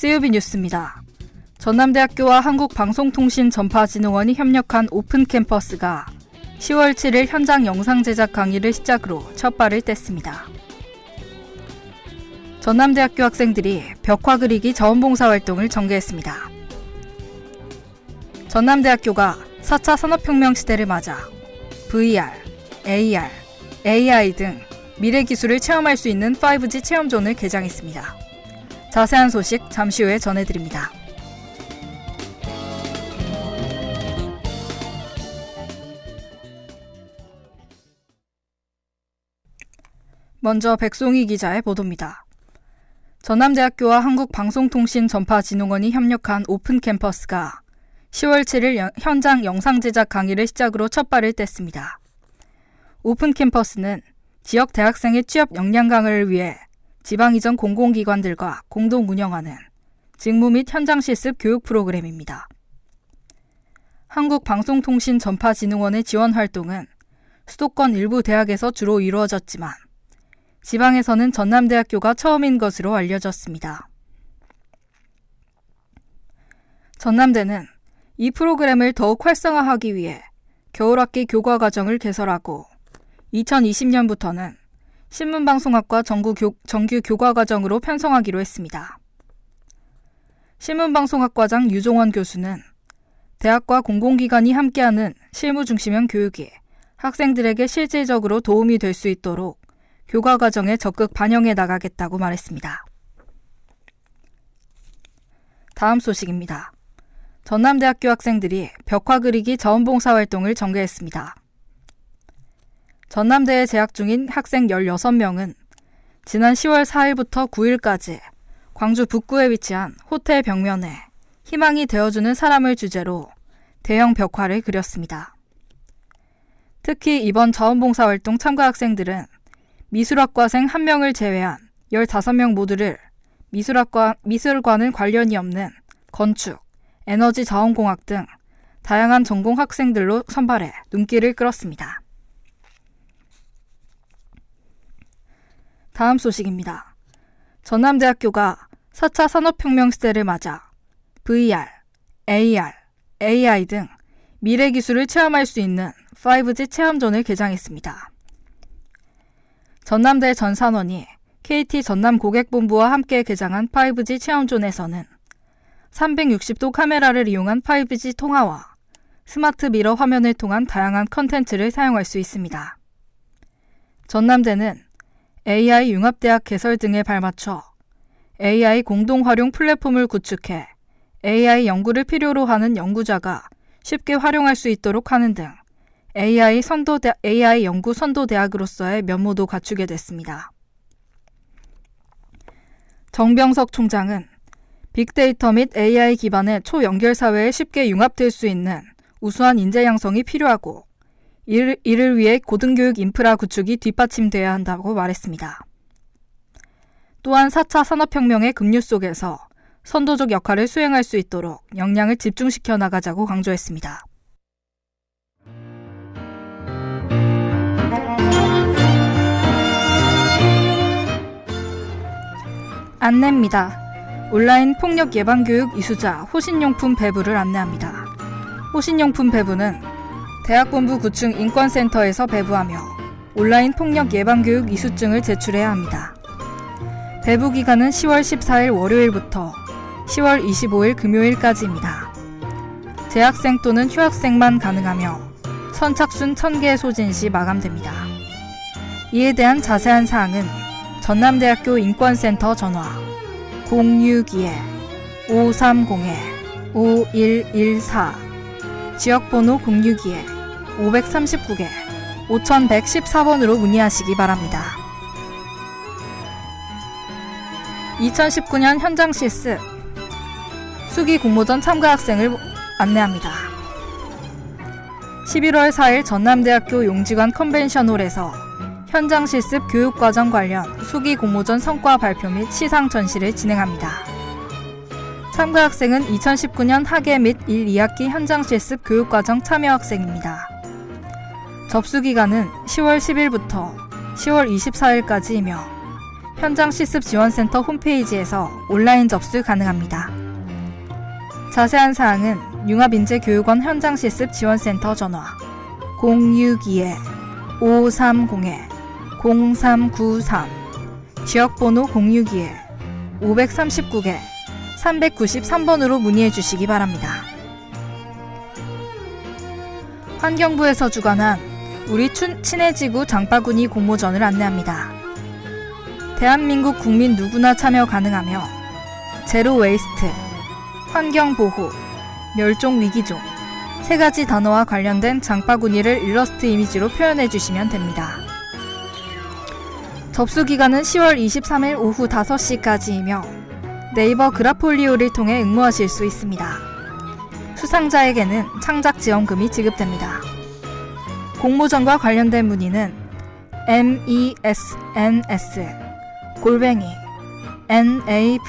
CUB 뉴스입니다. 전남대학교와 한국방송통신전파진흥원이 협력한 오픈 캠퍼스가 10월 7일 현장 영상 제작 강의를 시작으로 첫 발을 뗐습니다. 전남대학교 학생들이 벽화 그리기 자원봉사 활동을 전개했습니다. 전남대학교가 4차 산업혁명 시대를 맞아 VR, AR, AI 등 미래 기술을 체험할 수 있는 5G 체험존을 개장했습니다. 자세한 소식 잠시 후에 전해드립니다. 먼저 백송희 기자의 보도입니다. 전남대학교와 한국방송통신전파진흥원이 협력한 오픈 캠퍼스가 10월 7일 연- 현장 영상 제작 강의를 시작으로 첫 발을 뗐습니다. 오픈 캠퍼스는 지역 대학생의 취업 역량 강화를 위해 지방 이전 공공기관들과 공동 운영하는 직무 및 현장 실습 교육 프로그램입니다. 한국방송통신전파진흥원의 지원 활동은 수도권 일부 대학에서 주로 이루어졌지만 지방에서는 전남대학교가 처음인 것으로 알려졌습니다. 전남대는 이 프로그램을 더욱 활성화하기 위해 겨울학기 교과 과정을 개설하고 2020년부터는 신문방송학과 정규, 교, 정규 교과 과정으로 편성하기로 했습니다. 신문방송학과장 유종원 교수는 대학과 공공기관이 함께하는 실무 중심형 교육이 학생들에게 실질적으로 도움이 될 수 있도록 교과 과정에 적극 반영해 나가겠다고 말했습니다. 다음 소식입니다. 전남대학교 학생들이 벽화 그리기 자원봉사 활동을 전개했습니다. 전남대에 재학 중인 학생 16명은 지난 10월 4일부터 9일까지 광주 북구에 위치한 호텔 벽면에 희망이 되어주는 사람을 주제로 대형 벽화를 그렸습니다. 특히 이번 자원봉사 활동 참가 학생들은 미술학과생 1명을 제외한 15명 모두를 미술학과, 미술과는 관련이 없는 건축, 에너지 자원공학 등 다양한 전공 학생들로 선발해 눈길을 끌었습니다. 다음 소식입니다. 전남대학교가 4차 산업혁명 시대를 맞아 VR, AR, AI 등 미래 기술을 체험할 수 있는 5G 체험존을 개장했습니다. 전남대 전 산원이 KT 전남 고객본부와 함께 개장한 5G 체험존에서는 360도 카메라를 이용한 5G 통화와 스마트 미러 화면을 통한 다양한 컨텐츠를 사용할 수 있습니다. 전남대는 AI 융합대학 개설 등에 발맞춰 AI 공동 활용 플랫폼을 구축해 AI 연구를 필요로 하는 연구자가 쉽게 활용할 수 있도록 하는 등 AI 선도 대, AI 연구 선도 대학으로서의 면모도 갖추게 됐습니다. 정병석 총장은 빅데이터 및 AI 기반의 초연결 사회에 쉽게 융합될 수 있는 우수한 인재 양성이 필요하고 이를, 이를 위해 고등교육 인프라 구축이 뒷받침돼야 한다고 말했습니다. 또한 4차 산업혁명의 급류 속에서 선도적 역할을 수행할 수 있도록 역량을 집중시켜 나가자고 강조했습니다. 안내입니다. 온라인 폭력 예방 교육 이수자 호신용품 배부를 안내합니다. 호신용품 배부는 대학본부 구층 인권센터에서 배부하며 온라인 폭력 예방 교육 이수증을 제출해야 합니다. 배부 기간은 10월 14일 월요일부터 10월 25일 금요일까지입니다. 재학생 또는 휴학생만 가능하며 선착순 1000개 소진 시 마감됩니다. 이에 대한 자세한 사항은 전남대학교 인권센터 전화 062-530-5114 지역번호 062-539개 5114번으로 문의하시기 바랍니다. 2019년 현장 실습 수기 공모전 참가 학생을 안내합니다. 11월 4일 전남대학교 용지관 컨벤션홀에서 현장 실습 교육과정 관련 수기 공모전 성과 발표 및 시상 전시를 진행합니다. 참가 학생은 2019년 학예 및 1, 2학기 현장 실습 교육과정 참여 학생입니다. 접수 기간은 10월 10일부터 10월 24일까지이며 현장 실습 지원센터 홈페이지에서 온라인 접수 가능합니다. 자세한 사항은 융합인재교육원 현장 실습 지원센터 전화 062-530-0393 지역번호 062-539개 393번으로 문의해 주시기 바랍니다. 환경부에서 주관한 우리 춘- 친해지구 장바구니 공모전을 안내합니다. 대한민국 국민 누구나 참여 가능하며 제로 웨이스트, 환경 보호, 멸종 위기종 세 가지 단어와 관련된 장바구니를 일러스트 이미지로 표현해 주시면 됩니다. 접수 기간은 10월 23일 오후 5시까지이며 네이버 그라폴리오를 통해 응모하실 수 있습니다. 수상자에게는 창작 지원금이 지급됩니다. 공모전과 관련된 문의는 mesns 골뱅이 naver.com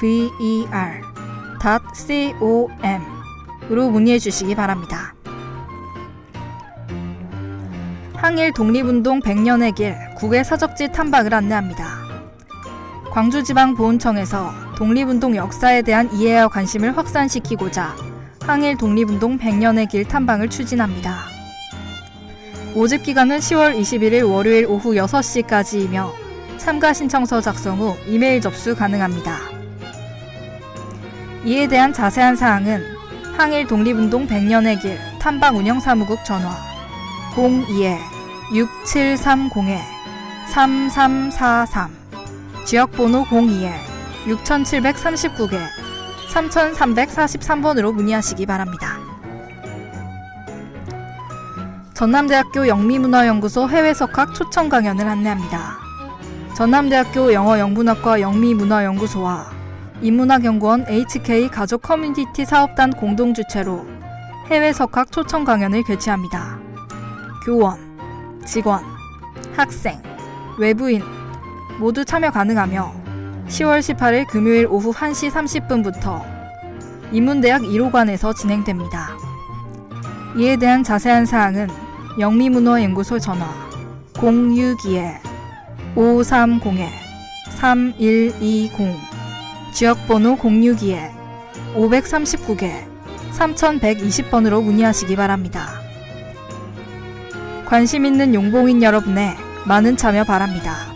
으로 문의해 주시기 바랍니다. 항일 독립운동 100년의 길 국외 서적지 탐방을 안내합니다. 광주지방보훈청에서 독립운동 역사에 대한 이해와 관심을 확산시키고자 항일 독립운동 100년의 길 탐방을 추진합니다. 모집 기간은 10월 21일 월요일 오후 6시까지이며 참가 신청서 작성 후 이메일 접수 가능합니다. 이에 대한 자세한 사항은 항일 독립운동 100년의 길 탐방 운영 사무국 전화 02-6730-3343 지역번호 02-6739개 3343번으로 문의하시기 바랍니다. 전남대학교 영미문화연구소 해외석학 초청 강연을 안내합니다. 전남대학교 영어영문학과 영미문화연구소와 인문학연구원 HK 가족 커뮤니티 사업단 공동 주최로 해외석학 초청 강연을 개최합니다. 교원, 직원, 학생, 외부인 모두 참여 가능하며 10월 18일 금요일 오후 1시 30분부터 인문대학 1호관에서 진행됩니다. 이에 대한 자세한 사항은 영미문화연구소 전화 062-530-3120 지역번호 062-539개 3120번으로 문의하시기 바랍니다. 관심 있는 용봉인 여러분의 많은 참여 바랍니다.